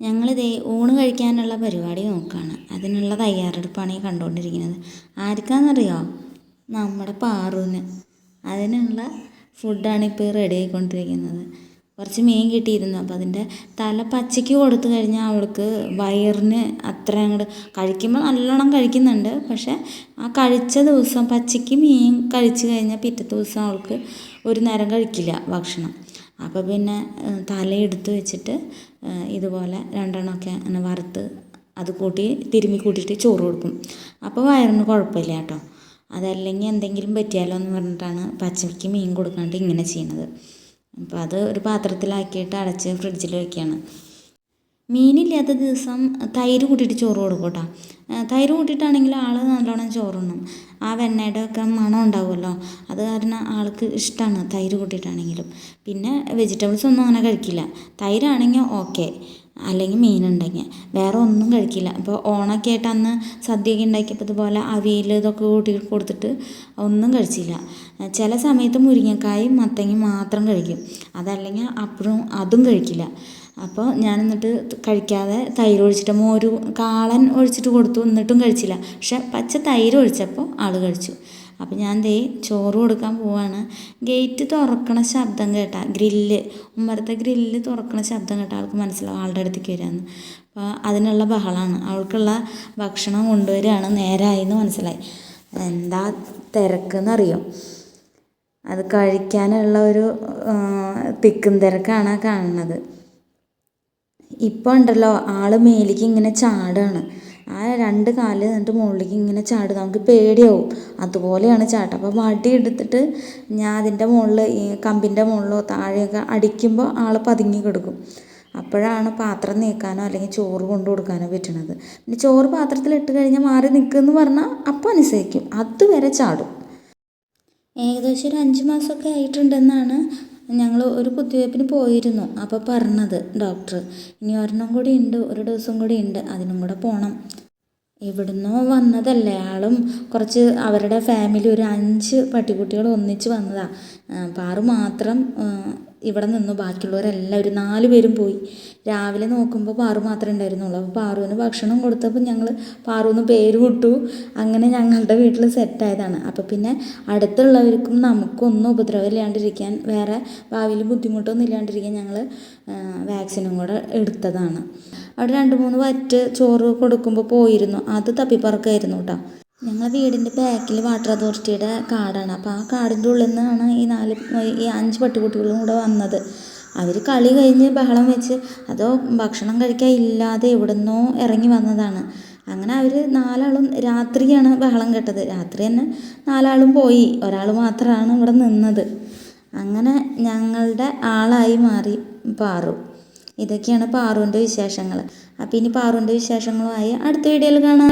ഞങ്ങളിതേ ഊണ് കഴിക്കാനുള്ള പരിപാടി നോക്കുകയാണ് അതിനുള്ള തയ്യാറെടുപ്പാണ് ഈ കണ്ടുകൊണ്ടിരിക്കുന്നത്. ആർക്കാണെന്നറിയോ നമ്മുടെ പാറുവിന്. അതിനുള്ള ഫുഡാണ് ഇപ്പോൾ റെഡി ആയിക്കൊണ്ടിരിക്കുന്നത്. കുറച്ച് മീൻ കിട്ടിയിരുന്നു. അപ്പോൾ അതിന്റെ തല പച്ചയ്ക്ക് കൊടുത്തു കഴിഞ്ഞാൽ അവൾക്ക് വയറിന് അത്ര അങ്ങോട്ട് കഴിക്കുമ്പോൾ നല്ലോണം കഴിക്കുന്നുണ്ട്. പക്ഷേ ആ കഴിച്ച ദിവസം പച്ചയ്ക്ക് മീൻ കഴിച്ചു കഴിഞ്ഞാൽ പിറ്റത്തെ ദിവസം അവൾക്ക് ഒരു നേരം കഴിക്കില്ല ഭക്ഷണം. അപ്പോൾ പിന്നെ തലയെടുത്ത് വെച്ചിട്ട് ഇതുപോലെ രണ്ടെണ്ണമൊക്കെ അങ്ങനെ വറുത്ത് അത് കൂട്ടി തിരുമ്മി കൂട്ടിയിട്ട് ചോറ് കൊടുക്കും. അപ്പോൾ വയറിന് കുഴപ്പമില്ല കേട്ടോ. അതല്ലെങ്കിൽ എന്തെങ്കിലും പറ്റിയാലോ എന്ന് പറഞ്ഞിട്ടാണ് പച്ചയ്ക്ക് മീൻ കൊടുക്കാണ്ട് ഇങ്ങനെ ചെയ്യുന്നത്. അപ്പോൾ അത് ഒരു പാത്രത്തിലാക്കിയിട്ട് അടച്ച് ഫ്രിഡ്ജിൽ വയ്ക്കുകയാണ് മീനില്ലാത്ത ദിവസം തൈര് കൂട്ടിയിട്ട് ചോറ് കൊടുക്കും കേട്ടോ തൈര് കൂട്ടിയിട്ടാണെങ്കിൽ ആൾ നല്ലോണം ചോറുണ്ണും. ആ വെണ്ണയുടെ ഒക്കെ മണം ഉണ്ടാവുമല്ലോ. അത് കാരണം ആൾക്ക് ഇഷ്ടമാണ് തൈര് കൂട്ടിയിട്ടാണെങ്കിലും. പിന്നെ വെജിറ്റബിൾസ് ഒന്നും അങ്ങനെ കഴിക്കില്ല. തൈരാണെങ്കിൽ ഓക്കെ. അല്ലെങ്കിൽ മീനുണ്ടെങ്കിൽ. വേറെ ഒന്നും കഴിക്കില്ല. അപ്പോൾ ഓണൊക്കെ ആയിട്ട് അന്ന് സദ്യയൊക്കെ ഉണ്ടാക്കിയപ്പോൾ ഇതുപോലെ അവിയൽ ഇതൊക്കെ കൂട്ടി കൊടുത്തിട്ട് ഒന്നും കഴിച്ചില്ല. ചില സമയത്ത് മുരിങ്ങക്കായും മത്തങ്ങയും മാത്രം കഴിക്കും. അതല്ലെങ്കിൽ അപ്പോഴും അതും കഴിക്കില്ല. അപ്പോൾ ഞാൻ എന്നിട്ട് കഴിക്കാതെ തൈര് ഒഴിച്ചിട്ട് മോര് കാളൻ ഒഴിച്ചിട്ട് കൊടുത്തു എന്നിട്ടും കഴിച്ചില്ല. പക്ഷെ പച്ച തൈര് ഒഴിച്ചപ്പോൾ ആൾ കഴിച്ചു. അപ്പം ഞാൻ ദേ ചോറ് കൊടുക്കാൻ പോവാണ്. ഗേറ്റ് തുറക്കണ ശബ്ദം കേട്ടാൽ ഗ്രില്ല് ഉമ്മറത്തെ ഗ്രില്ല് തുറക്കണ ശബ്ദം കേട്ടാൽ ആൾക്ക് മനസ്സിലാവും ആളുടെ അടുത്തേക്ക് വരാമെന്ന് അപ്പോൾ അതിനുള്ള ബഹളമാണ് അവൾക്കുള്ള ഭക്ഷണം കൊണ്ടുവരികയാണ് നേരായി എന്ന് മനസ്സിലായി. എന്താ തിരക്കെന്നറിയോ? അത് കഴിക്കാനുള്ള ഒരു തിക്കും തിരക്കാണ് കാണുന്നത്. ഇപ്പോൾ ഉണ്ടല്ലോ ആൾ മേലേക്ക് ഇങ്ങനെ ചാടുകയാണ് ആ രണ്ട് കാൽ എന്നിട്ട് മുകളിലേക്ക് ഇങ്ങനെ ചാടും. നമുക്ക് പേടിയാവും. അതുപോലെയാണ് ചാട്ടം. അപ്പോൾ വടി എടുത്തിട്ട് ഞാൻ അതിന്റെ മുകളിൽ ഈ കമ്പിന്റെ മുകളിലോ താഴെയൊക്കെ അടിക്കുമ്പോൾ ആൾ പതുങ്ങി കിടക്കും. അപ്പോഴാണ് പാത്രം നീക്കാനോ അല്ലെങ്കിൽ ചോറ് കൊണ്ടു കൊടുക്കാനോ പറ്റണത്. പിന്നെ ചോറ് പാത്രത്തിൽ ഇട്ട് കഴിഞ്ഞാൽ മാറി നിൽക്കുമെന്ന് പറഞ്ഞാൽ അപ്പോൾ അനുസരിക്കും. അതുവരെ ചാടും. ഏകദേശം ഒരു അഞ്ച് മാസമൊക്കെ ആയിട്ടുണ്ടെന്നാണ് ഞങ്ങൾ ഒരു കുത്തിവയ്പ്പിന് പോയിരുന്നു. അപ്പോൾ പറഞ്ഞത് ഡോക്ടർ ഇനി ഒരെണ്ണം കൂടി ഉണ്ട് ഒരു ദിവസം കൂടി ഉണ്ട് അതിനും കൂടെ പോകണം എവിടുന്നോ വന്നതല്ലേ. ആളും കുറച്ച് അവരുടെ ഫാമിലി ഒരു അഞ്ച് പട്ടിക്കുട്ടികൾ ഒന്നിച്ച് വന്നതാണ് പാറു മാത്രം ഇവിടെ നിന്നു ബാക്കിയുള്ളവരെല്ലാം ഒരു നാല് പേരും പോയി. രാവിലെ നോക്കുമ്പോൾ പാറു മാത്രമേ ഉണ്ടായിരുന്നുള്ളൂ. അപ്പോൾ പാറുവിന് ഭക്ഷണം കൊടുത്തപ്പോൾ ഞങ്ങൾ പാറുവിന് പേര് വിട്ടു. അങ്ങനെ ഞങ്ങളുടെ വീട്ടിൽ സെറ്റായതാണ് അപ്പോൾ പിന്നെ അടുത്തുള്ളവർക്കും നമുക്കും ഒന്നും ഉപദ്രവമില്ലാണ്ടിരിക്കാൻ വേറെ ഭാവിയിൽ ബുദ്ധിമുട്ടൊന്നും ഇല്ലാണ്ടിരിക്കാൻ ഞങ്ങൾ വാക്സിനും കൂടെ എടുത്തതാണ്. അവിടെ രണ്ട് മൂന്ന് വറ്റ് ചോറ് കൊടുക്കുമ്പോൾ പോയിരുന്നു. അത് തപ്പിപ്പറക്കായിരുന്നു കേട്ടോ ഞങ്ങളെ വീടിന്റെ ബാക്കിൽ വാട്ടർ അതോറിറ്റിയുടെ കാടാണ്. അപ്പോൾ ആ കാടിന്റെ ഉള്ളിൽ നിന്നാണ് ഈ നാല് ഈ അഞ്ച് പട്ടിക്കുട്ടികളും കൂടെ വന്നത്. അവർ കളി കഴിഞ്ഞ് ബഹളം വെച്ച് അതോ ഭക്ഷണം കഴിക്കാൻ ഇല്ലാതെ എവിടുന്നോ ഇറങ്ങി വന്നതാണ്. അങ്ങനെ അവർ നാലാളും രാത്രിയാണ് ബഹളം കേട്ടത്. രാത്രി തന്നെ നാലാളും പോയി. ഒരാൾ മാത്രമാണ് ഇവിടെ നിന്നത്. അങ്ങനെ ഞങ്ങളുടെ ആളായി മാറി പാറു. ഇതൊക്കെയാണ് പാറുവിന്റെ വിശേഷങ്ങൾ. അപ്പോൾ ഇനി പാറുവിന്റെ വിശേഷങ്ങളുമായി അടുത്ത വീഡിയോയിൽ കാണാം.